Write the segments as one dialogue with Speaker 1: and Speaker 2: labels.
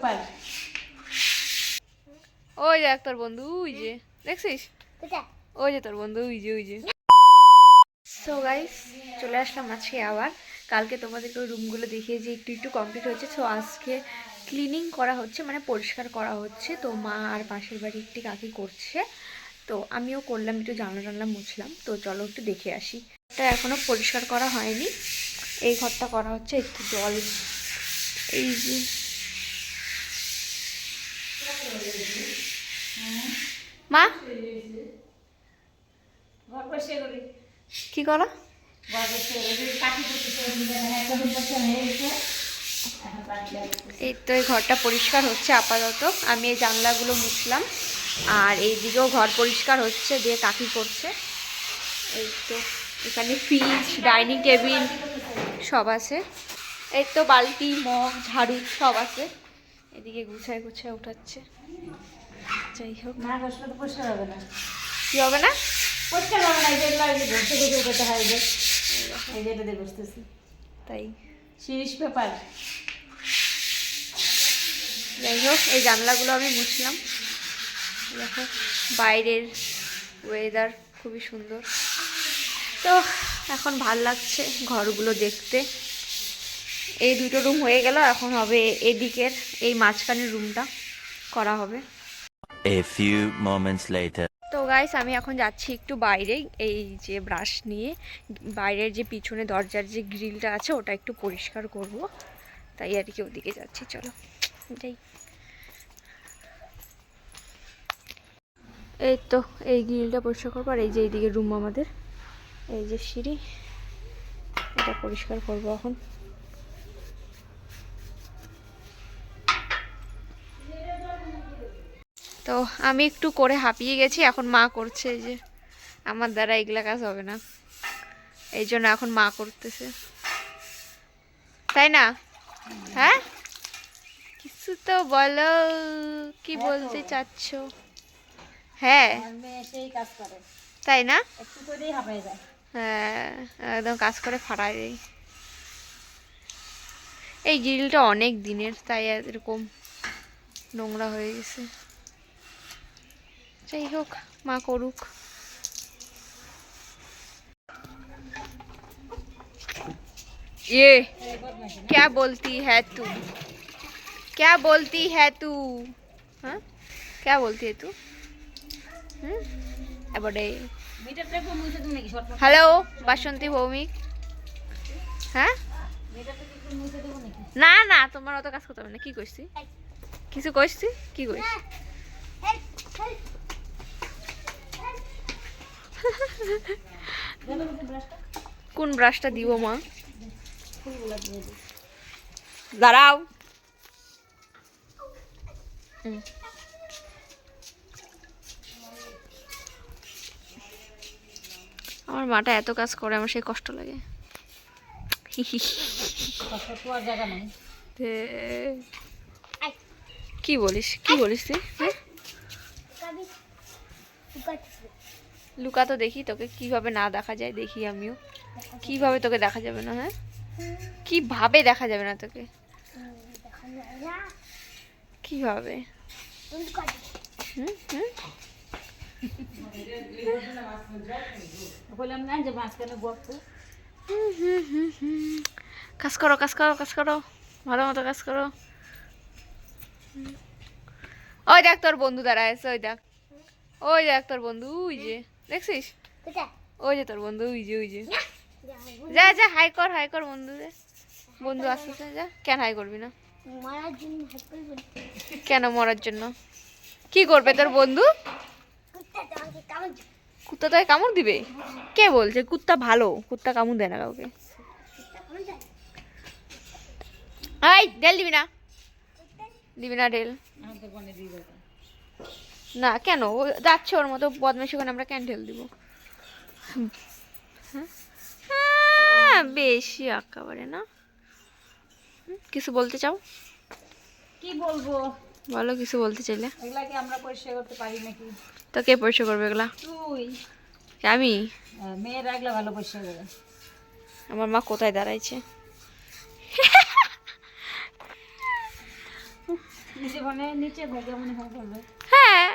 Speaker 1: Paper
Speaker 2: ওই দেখ তোর বন্ধু ওই যে। দেখছিস? ওই যে তোর বন্ধু ওই যে ওই যে। সো গাইস চলে আসলাম আজকে আবার। কালকে তোমাদেরকে ওই রুমগুলো দেখিয়ে যে একটু একটু কমপ্লিট হচ্ছে সো আজকে ক্লিনিং করা হচ্ছে মানে পরিষ্কার করা হচ্ছে। তো মা আর পাশের বাড়ি একটি কাকি করছে। তো আমিও করলাম একটু জানলা জানলা মুছলাম। তো চলো একটু দেখে আসি। এটা এখনও পরিষ্কার করা হয়নি। এই ঘরটা করা হচ্ছে একটু জল এই যে মা
Speaker 1: ঘর বসে করি
Speaker 2: কি করা
Speaker 1: ঘর বসে করি কাঠি করতেছে একটা রুম বসে হয়ে গেছে এখন পানি লাগবে
Speaker 2: এই তো এই ঘরটা পরিষ্কার হচ্ছে আপাতত। আমি এই জানলাগুলো মুছলাম। আর এইদিকেও ঘর পরিষ্কার হচ্ছে দিয়ে কাকি করছে। এই তো এখানে ফ্রিজ ডাইনিং টেবিল সব আছে। এই তো বালতি মগ ঝাড়ু সব আছে। এদিকে গুছায় গুছায় উঠাচ্ছে। যাই হোক।
Speaker 1: না বসলে তো পরিষ্কার হবে না।
Speaker 2: কি হবে না?
Speaker 1: পরিষ্কার হবে না এই যে লাগে ঘষে ঘষে করতে হয় যে এই যে এটা দিয়ে
Speaker 2: তাই।
Speaker 1: Series paper.
Speaker 2: যাই হোক এই জানলাগুলো আমি মুছলাম। দেখো বাইরের ওয়েদার খুবই সুন্দর। তো এখন ভালো লাগছে ঘরগুলো দেখতে। এই দুটো রুম হয়ে গেল এখন হবে এদিকের এই মাঝখানের রুমটা করা হবে।
Speaker 3: A few moments later.
Speaker 2: তো গাইস আমি এখন যাচ্ছি একটু বাইরে এই যে ব্রাশ নিয়ে। বাইরের যে পিছনে দরজার যে গ্রিলটা আছে ওটা একটু পরিষ্কার করব। তাই আর কি ওদিকে যাচ্ছি চলো। যাই। এই তো এই গ্রিলটা পরিষ্কার করব আর এই যে এইদিকে রুম আমাদের। এই যে সিঁড়ি এটা পরিষ্কার করব এখন। তো আমি একটু করে হাঁপিয়ে গেছি এখন মা করছে এই যে। আমার দ্বারা এগুলা কাজ হবে না। এই জন্য এখন মা করতেছে। তাই না? হ্যাঁ? কিছু তো বলো কি বলতে চাচ্ছ? হ্যাঁ। তাই না? হ্যাঁ একদম কাজ করে ফাটাই দেয়। এই গ্রিলটা অনেক দিনের তাই এরকম নোংরা হয়ে গেছে। যাই হোক মা করুক ये क्या बोलती है तू क्या बोलती है तू हाँ क्या बोलती है तू हम्म बड़े
Speaker 1: মিটারটা একটু মুছে দিন নাকি শর্ট
Speaker 2: হ্যালো বাসন্তী ভৌমিক হ্যাঁ
Speaker 1: মিটারটা একটু মুছে দেবো নাকি
Speaker 2: না না তোমার অত কাজ করতে হবে না কি করছি কিছু করছি কি করছি
Speaker 1: দেবো একটু ব্রাশটা
Speaker 2: কোন ব্রাশটা দিব মা? দাঁড়াও। আমার মাটা এত কাজ করে আমার সেই কষ্ট লাগে। কি বলিস? কি বলিস তুই? লুকা তো দেখি তোকে কীভাবে না দেখা যায় দেখি আমিও। কীভাবে তোকে দেখা যাবে না হ্যাঁ? কীভাবে দেখা যাবে না তোকে? কীভাবে?
Speaker 1: বললাম না যে মাঝখানে গর্ত
Speaker 2: কাজ করো কাজ করো কাজ করো। ভালো মতো কাজ করো। ওই দেখ তোর বন্ধু দাঁড়ায় আছে ওই দেখ। ওই দেখ তোর বন্ধু ওই যে। দেখছিস? ওই যে তোর বন্ধু ওই যে ওই যে। যা যা হাই কর হাই কর বন্ধু বন্ধুদের বন্ধু আসতেছে যা। কেন হাই করবি না? কেন মরার জন্য? কি করবে তোর বন্ধু?
Speaker 4: কুত্তা
Speaker 2: তোকে কামড় দিবে? কে বলছে? কুত্তা ভালো কুত্তা কামড় দেয় না কাউকে। এই ডেল দিবি না। দিবি না ডেল
Speaker 1: আমাদের বনে দিয়ে দেবো
Speaker 2: না কেন? ও যাচ্ছে ওর মতো বদমাশি করে আমরা ক্যান্ডেল দিব? হ্যাঁ? হ্যাঁ, বেশি একেবারে না। কিছু বলতে চাও?
Speaker 1: কি বলব?
Speaker 2: বলো কিছু বলতে চাইলে।
Speaker 1: এগুলা কি আমরা পরিষ্কার করতে পারি নাকি?
Speaker 2: তো কে পরিষ্কার করবে এগুলা?
Speaker 1: তুই।
Speaker 2: আমি?
Speaker 1: আহ, মেয়েরা এগুলা ভালো পরিষ্কার করে।
Speaker 2: আমার মা কোথায় দাঁড়াইছে?
Speaker 1: হয়
Speaker 2: হ্যাঁ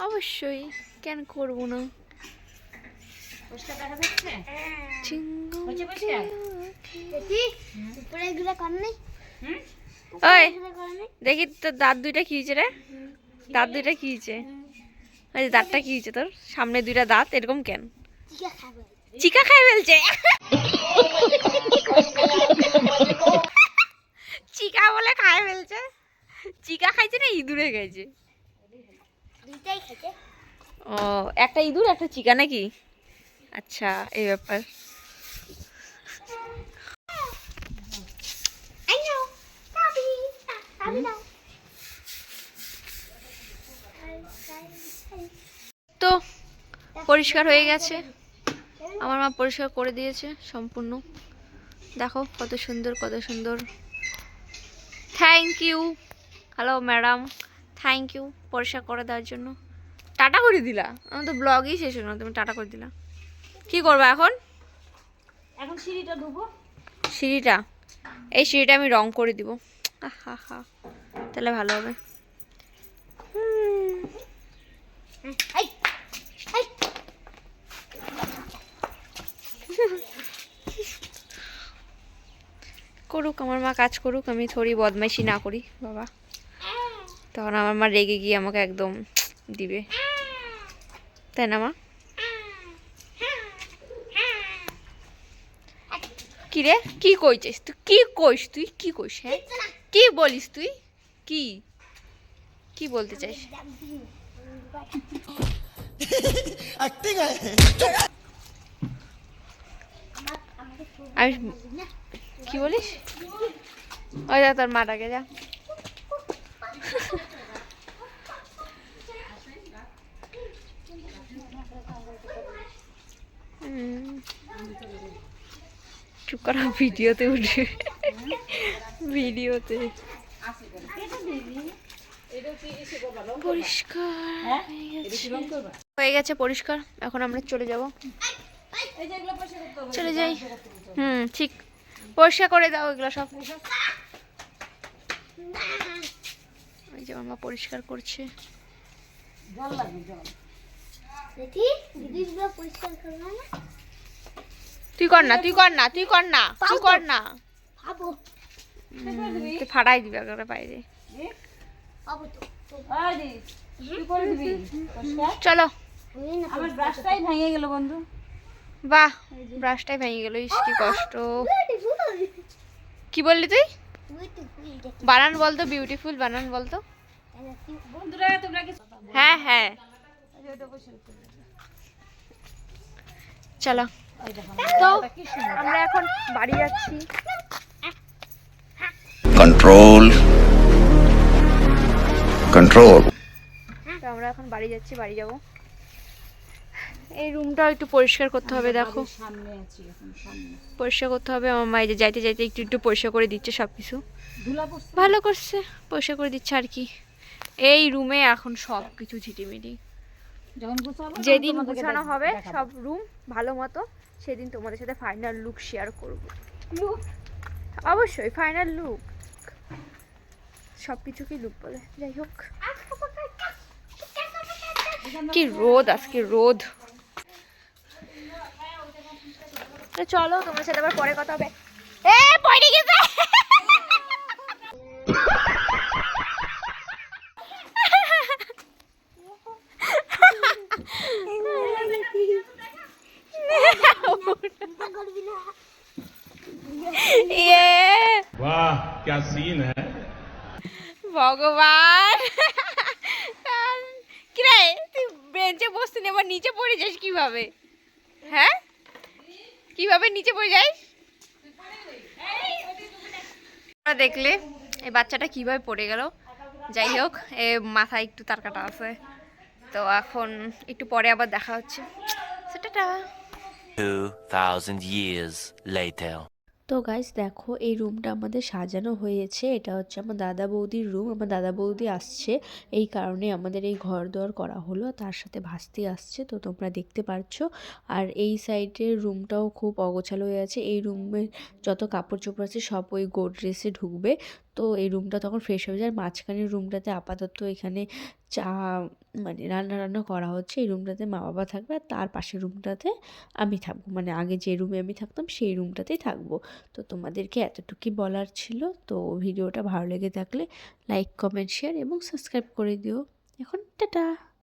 Speaker 2: অবশ্যই কেন করব না? ওই দেখি তোর দাঁত দুইটা কি হয়েছে রে? দাঁত দুইটা কি হয়েছে? ওই যে দাঁতটা কি হয়েছে তোর? সামনে দুইটা দাঁত এরকম কেন? চিকা খাই ফেলছে চিকা বলে খাই ফেলছে চিকা খাইছে না ইঁদুরে
Speaker 4: খেতে
Speaker 2: ও একটা ইঁদুর একটা চিকা নাকি? আচ্ছা এই ব্যাপার। তো পরিষ্কার হয়ে গেছে। আমার মা পরিষ্কার করে দিয়েছে সম্পূর্ণ। দেখো কত সুন্দর কত সুন্দর। Thank you hello madam thank you পরিষ্কার করে দেওয়ার জন্য। টাটা করে দিলা? আমার তো ব্লগই শেষ হলো তুমি টাটা করে দিলা। কি করবা এখন?
Speaker 1: এখন সিঁড়িটা ধুবো।
Speaker 2: সিঁড়িটা? এই সিঁড়িটা আমি রং করে দিব। হা হা। তাহলে ভালো হবে। করুক আমার মা কাজ করুক আমি থোড়ি বদমাইশি না করি বাবা। তখন আমার মা রেগে গিয়ে আমাকে একদম দিবে। তাই না মা? কি রে? কি কইছিস? তুই কি কইস? তুই কি কইস হ্যাঁ? কি বলিস তুই? কি? কি বলতে চাইস? আমি কি বলিস? ওই যা, তোর মাটাকে যা। চুপ করা ভিডিওতে উঠে। ভিডিওতে। পরিষ্কার
Speaker 1: হ্যাঁ?
Speaker 2: হয়ে গেছে। পরিষ্কার। এখন আমরা চলে যাব। চলে যাই। হুম ঠিক। পরিষ্কার করে দাও এগুলো সব। ওই যে মামা পরিষ্কার করছে।
Speaker 1: জল লাগবে জল।
Speaker 4: দেখি দিদিগুলো পরিষ্কার করবে না?
Speaker 2: তুই কর না তুই কর না তুই কর না তুই কর না।
Speaker 4: ভাবো
Speaker 2: তুই ফাটাই দিবি একবারে বাইরে।
Speaker 4: ভাবো তো তো।
Speaker 1: ওই দি তুই করে দিবি?
Speaker 2: চলো।
Speaker 1: আমার ব্রাশটাই ভেঙে গেল বন্ধু।
Speaker 2: বাহ ব্রাশটাই ভেঙে গেল ইস কি কষ্ট। কি বললি তুই? বানান বলতো বিউটিফুল বানান বলতো
Speaker 1: বন্ধুরা তোমরা কি
Speaker 2: হ্যাঁ হ্যাঁ। চলো। তো আমরা এখন বাড়ি যাচ্ছি।
Speaker 5: Control. Control.
Speaker 2: তো আমরা এখন বাড়ি যাচ্ছি বাড়ি যাব। এই রুমটাও একটু পরিষ্কার করতে হবে দেখো। পরিষ্কার করতে হবে আমার মা যে যাইতে যাইতে একটু একটু পরিষ্কার করে দিচ্ছে সব কিছু ভালো করছে পরিষ্কার করে দিচ্ছে আর কি। এই রুমে এখন সব কিছু ঝিটিমিটি। যেদিন গুছানো হবে সব রুম ভালো মতো সেদিন তোমাদের সাথে ফাইনাল লুক শেয়ার করব। অবশ্যই ফাইনাল লুক সব কিছু কি লুক বলে? যাই হোক। কি রোদ আজকে রোদ। তো চলো তোমার সাথে আবার পরে কথা হবে এ পড়ে গেছে
Speaker 4: করবি না
Speaker 2: ইয়ে
Speaker 6: वाह क्या सीन है
Speaker 2: ভগবান কিরে তুই বেঞ্চে বসতে নেবার নিচে পড়ে যাস কিভাবে হ্যাঁ কীভাবে নিচে পড়ে যায় দেখলে এই বাচ্চাটা কীভাবে পড়ে গেল। যাই হোক এ মাথায় একটু তার কাটা আছে। তো এখন একটু পরে আবার দেখা হচ্ছে। সেটা
Speaker 3: 2,000 years later.
Speaker 7: তো গাইস দেখো, এই রুমটা আমাদের সাজানো হয়েছে। এটা হচ্ছে আমার দাদা বৌদির রুম আমার দাদা বৌদি আসছে। এই কারণে আমাদের এই ঘর দোয়ার করা হলো। তার সাথে ভাস্তি আসছে, তো তোমরা দেখতে পারছ। আর এই সাইডের রুমটাও খুব অগোছালো হয়ে আছে। এই রুমের যত কাপড় চোপড় আছে, সব ওই গোডরেসে ঢুকবে। তো এই রুমটা তখন ফ্রেশ হয়ে যায়। মাঝখানের রুমটাতে আপাতত এখানে চা মানে রান্না রান্না করা হচ্ছে, এই রুমটাতে মা বাবা থাকবে আর তার পাশের রুমটাতে আমি থাকব। মানে আগে যে রুমে আমি থাকতাম, সেই রুমটাতেই থাকব। তো তোমাদেরকে এতটুকুই বলার ছিল। তো ভিডিওটা ভালো লেগে থাকলে লাইক, কমেন্ট, শেয়ার এবং সাবস্ক্রাইব করে দিও। এখন টাটা!